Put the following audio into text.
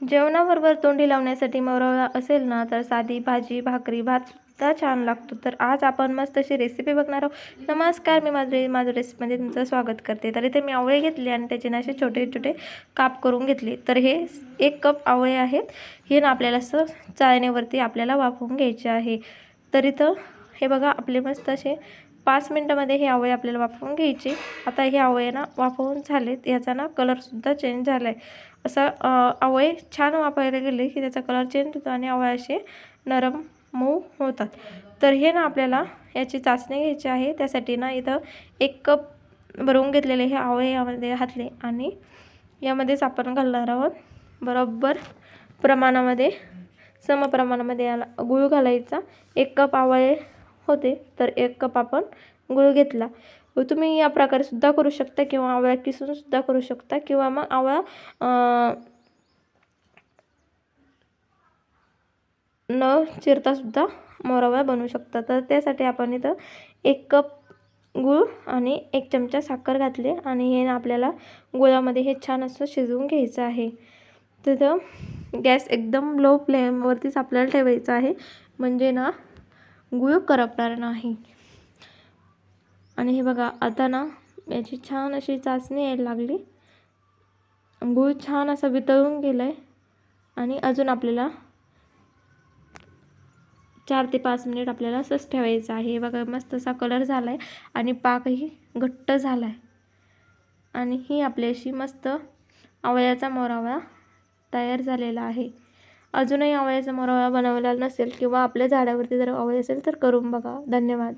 जेवणाबरोबर तोंडी लावण्यासाठी मोरवळा असेल ना तर साधी भाजी भाकरी भात सुद्धा छान लागतो. तर आज आपण मस्त अशी रेसिपी बघणार आहोत. नमस्कार मी माझी माझं रेसिपीमध्ये तुमचं स्वागत करते. तर इथे मी आवळे घेतले आणि त्याचे ना असे छोटे छोटे काप करून घेतले. तर हे एक कप आवळे आहेत. हे ना आपल्याला असं चाळणीवरती आपल्याला वाफवून घ्यायचे आहे. तर इथं हे बघा आपले मस्त असे पाच मिनटामध्ये हे आवळे आपल्याला वाफवून घ्यायचे. आता हे आवळे ना वाफवून झालेत. याचा ना कलरसुद्धा चेंज झाला आहे असा आवळे छान वापरायला गेले की त्याचा कलर चेंज होतो आणि आवळे असे नरम मऊ होतात. तर हे ना आपल्याला याची चाचणी घ्यायची आहे. त्यासाठी ना इथं एक कप भरवून घेतलेले हे आवळे यामध्ये घातले आणि यामध्येच आपण घालणार आहोत. बरोबर प्रमाणामध्ये समप्रमाणामध्ये याला गूळ घालायचा. एक कप आवळे होते तर एक कप आपण गूळ घेतला. तुम्ही या प्रकारे सुद्धा करू शकता किंवा आवळा किसून सुद्धा करू शकता किंवा मग आवळा न चिरता सुद्धा मोरावळा बनवू शकता. तर त्यासाठी आपण इथं एक कप गूळ आणि एक चमचा साखर घातले आणि हे ना आपल्याला गुळामध्ये हे छान असं शिजवून घ्यायचं आहे. तिथं गॅस एकदम लो फ्लेमवरतीच आपल्याला ठेवायचं आहे. म्हणजे ना गुळ करपणार नाही. आणि हे बघा आता ना याची छान अशी चाचणी यायला लागली. गुळ छान असा वितळून गेला आहे आणि अजून आपल्याला चार ते पाच मिनिट आपल्याला असंच ठेवायचं आहे. हे बघा मस्त असा कलर झाला आहे आणि पाकही घट्ट झाला आहे आणि ही आपल्याशी मस्त आवळ्याचा मोरावा तयार झालेला आहे. अजूनही आवळ्याचा मोरावळा बनवलेला नसेल किंवा आपल्या झाडावरती जर आवळी असेल तर करून बघा. धन्यवाद.